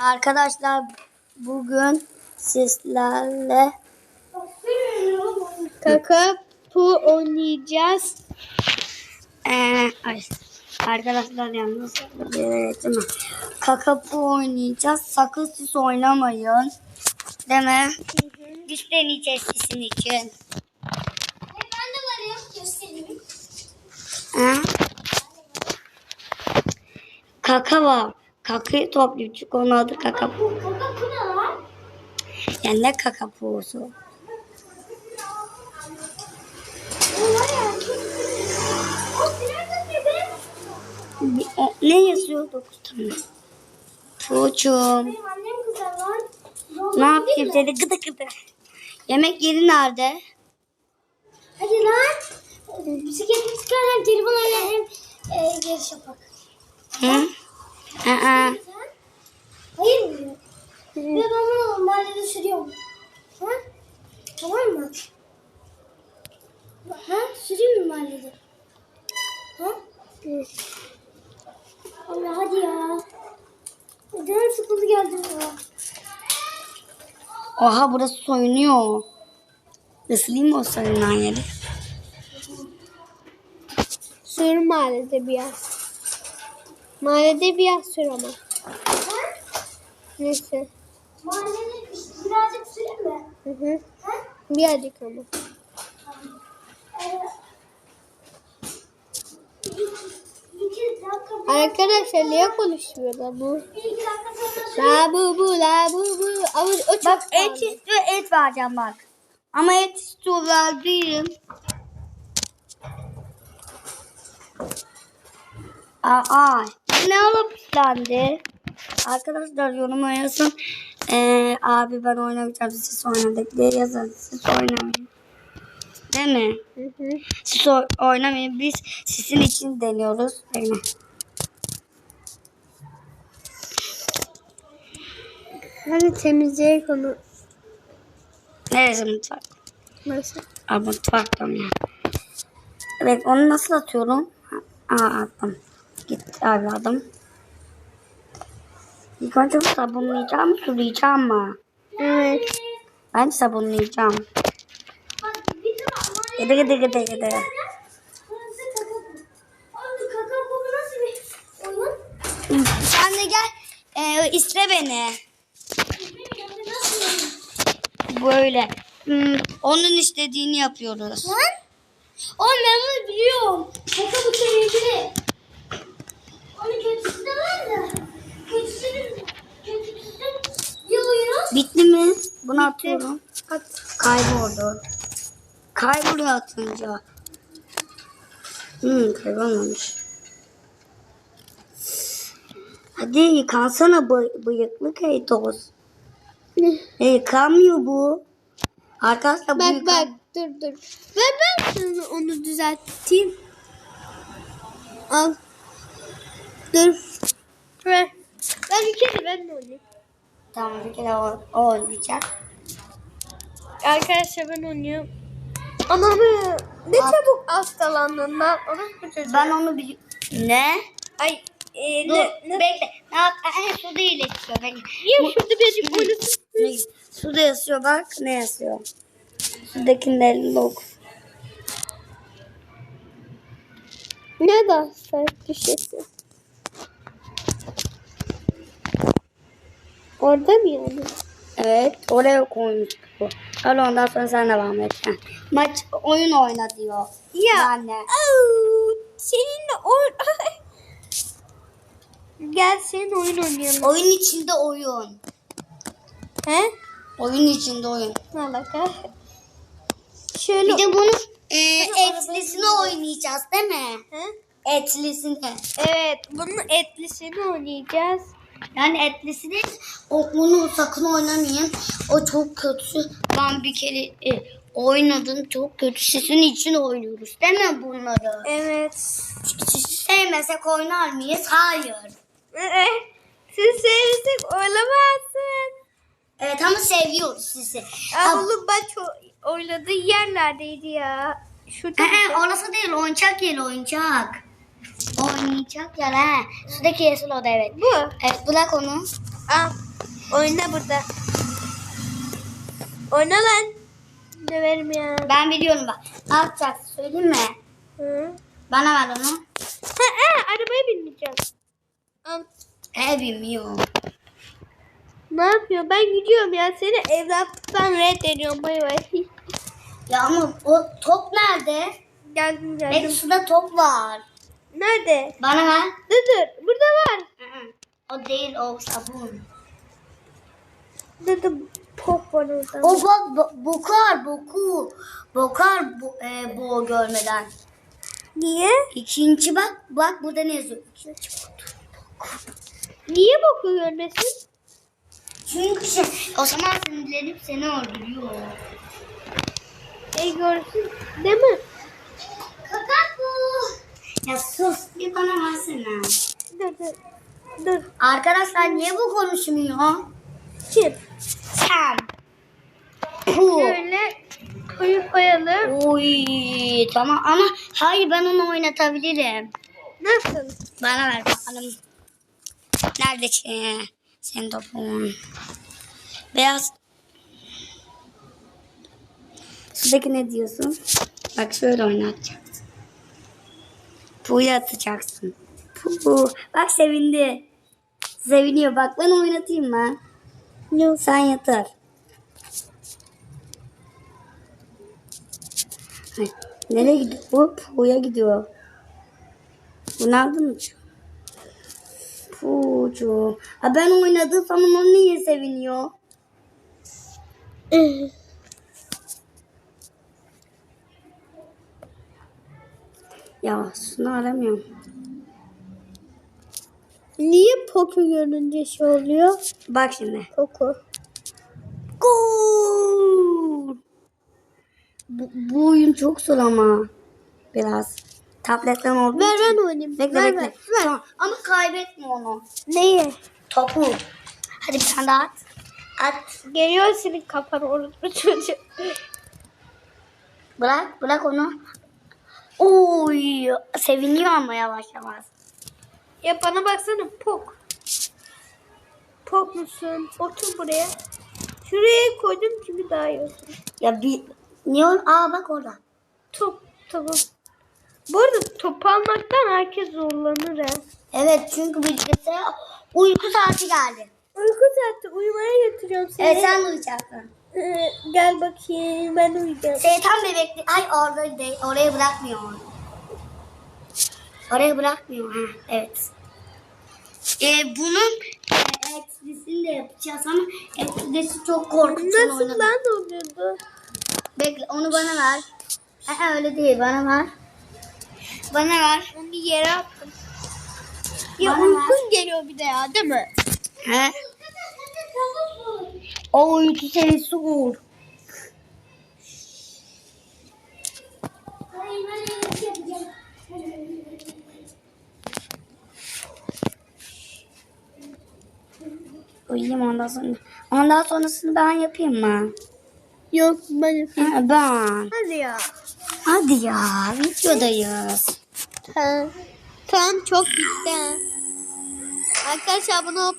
Arkadaşlar bugün sizlerle Kaka pu oynayacağız. ay, arkadaşlar yalnız evet, değil mi? Kakapu oynayacağız. Sakın siz oynamayın. Değil mi? Biz deneyeceğiz sizin için. Ben de varım göstereyim. Ha? Kaka var. Kakayı çünkü onun adı kakapu. Bu kaka pu ne lan? Yani ne bebe. Bir- o- Ne yazıyor? Dokuz tane. Lan. Ne yapayım seni gıdı gıdı. Yemek yeri nerede? Hadi lan. Bisiklet çıkar hem telefon oynar hem e, yarış yapak. Hı? Aa, Hayır mı? Ve ben bunu mahallede sürüyorum. Ha? Tamam mı? Ha? Süreyim mi mahallede? Ha? Allah hadi ya. Canım sıkıldı geldi ya. Oha burası soyunuyor. Isılayım mı o soyunan yeri? Sür mahallede biraz. Mahallede biraz sür ama. Neyse. Mahallede birazcık süreyim mi? Hı hı. Ha? Birazcık ama. Arkadaşlar niye konuşmuyorlar bu? La bu bu la bu bu. Ama o çok Bak et istiyor et vereceğim bak. Ama et istiyor verdiğim. Aa, ne alıp istendi? Arkadaşlar yoruma yazın. Ee, abi ben oynamayacağım siz oynadık diye yazın. Siz oynamayın. Değil mi? Hı hı. Siz oynamayın. Biz sizin için deniyoruz. Değil mi? Hadi temizleyek onu. Neresi mutfak? Nasıl? Aa, mutfak diyorum ya. Evet onu nasıl atıyorum? Aa attım. Gitti evladım. İlk önce sabunlayacağım, sulayacağım mı? Evet. Ben sabunlayacağım. Gıdı gıdı gıdı gıdı. Sen de gel. Ee, iste beni. Böyle. Hmm, onun istediğini yapıyoruz. O ben bunu biliyorum. Şaka bu sevgili. Onun kötüsü de var da. Kötüsü kötüsü bir oyunu. Bitti mi? Bunu atıyorum. At. Kayboldu. Kayboluyor atınca. Hmm, kaybolmamış. Hadi yıkansana bı- bıyıklı kaydos. E, yıkanmıyor bu. Arkadaşlar bu yıkan- bak dur dur. Ver ben onu düzelteyim. Al. Dur. Ver. Ben bir kere ben de oynayayım. Tamam bir kere o, o oynayacak. Arkadaşlar ben oynuyorum. Anamı ne çabuk hastalandın lan. Orası çocuğu. Ben onu bir... Ne? Ay e, Dur, ne, ne, bekle. Ne yap? Ee, su değil istiyor. Bekle. Niye şurada benim oynasın? Ne? Suda yazıyor bak. Ne yazıyor? Sudakinin elinde oku. Ne de sert düşesi. Orada mı yani? Evet, oraya koymuş bu. Öyle ondan sonra sen devam et. Heh. Maç, oyun oyna diyor. Ya. Anne. Au, seninle oyun... Gel senin oyun oynayalım. Oyun içinde oyun. He? Oyun içinde oyun. Ne alaka? Şöyle... Bir de bunu e, etlisini oynayacağız değil mi? He? Etlisini. Evet, bunun etlisini oynayacağız. Yani etlisi değil. O, onu sakın oynamayın. O çok kötü. Ben bir kere e, oynadım. Çok kötü. Sizin için oynuyoruz değil mi bunları? Evet. Sizi sevmesek oynar mıyız? Hayır. Siz sevsek oynamazsın. Evet ama seviyoruz sizi. Ama oğlum ben çok oynadığı yerlerdeydi ya. Şurada. Ee, orası değil oyuncak yeri oyuncak. Oynayacak yer he. Sudaki yeşil oda evet. Bu. Evet bırak onu. Al. Oyna burada. Oyna lan. Döverim ya. Ben biliyorum bak. Ne yapacaksın söyleyeyim mi? Hı. Bana ver onu. Ha, ha, arabaya binmeyeceğim. Al. E bilmiyorum. Ne yapıyor? Ben gidiyorum ya. Seni evlatlıktan reddediyorum. Bay bay. Ya ama o top nerede? geldim Benim geldim. suda top var. Nerede? Bana ver. Dur dur. Burada var. O değil o sabun. Dur dur. Pop var orada. O bak bo- bokar boku. Bokar bu, e, bu görmeden. Niye? İkinci bak bak burada ne yazıyor? İkinci bok. Niye boku görmesin? Çünkü şey, o zaman sinirlenip seni öldürüyor. E görsün. Değil mi? Ya sus bir bana versene. Dur dur. Dur. Arkadaşlar niye bu konuşmuyor? Kim? Sen. Bu. Şöyle koyup koyalım. Oy tamam ama hayır ben onu oynatabilirim. Nasıl? Bana ver bakalım. Nerede ki? Senin topun. Beyaz. Şuradaki ne diyorsun? Bak şöyle oynatacaksın. Pu'yu atacaksın. Pu. Bak sevindi. Seviniyor. Bak ben oynatayım mı? Yok. Sen yatır. Ay, nereye gidiyor? Bu Pu'ya gidiyor. Bu nereden uçuyor? Pucu. Ha ben oynadığı zaman o niye seviniyor? Ya şunu aramıyorum. Niye Poco görünce şey oluyor? Bak şimdi. Poco. Gol! Bu, bu oyun çok zor ama. Biraz. Tabletten olduğu Ver ben oynayayım. Bekle ver, bekle. Ver. Tamam. Ama kaybetme onu. Neyi? Topu. Hadi bir tane daha at. At. Geliyor senin kafana unutma çocuk. Bırak. Bırak onu. Oy. Seviniyor ama yavaş yavaş. Ya bana baksana Pok. Pok musun? Otur buraya. Şuraya koydum çünkü daha iyi olsun. Ya bir... Niye onu? Aa bak orada. Top tamam. Bu arada top almaktan herkes zorlanır ha. Evet çünkü bilgisayar uyku saati geldi. Uyku saati uyumaya götürüyorum seni. Evet sen uyuyacaksın. Ee, gel bakayım ben uyuyacağım. Şeytan bebekli. Ay orada değil. Oraya bırakmıyor. Oraya bırakmıyor. Ha, evet. Ee, bunun e, ekstrisini de yapacağız ama ekstrisi çok korkutucu Nasıl oynadı. lan oluyordu? Bekle onu bana ver. Ee, öyle değil bana ver. Bana ver. Onu yere attım. Ya Bana uykun geliyor bir de ya değil mi? He? O uyku serisi vur. Uyuyayım ondan sonra. Ondan sonrasını ben yapayım mı? Yok ben yapayım. Ha, ben. Hadi ya. Hadi ya videodayız. Tamam. Tamam çok ha. Arkadaşlar bunu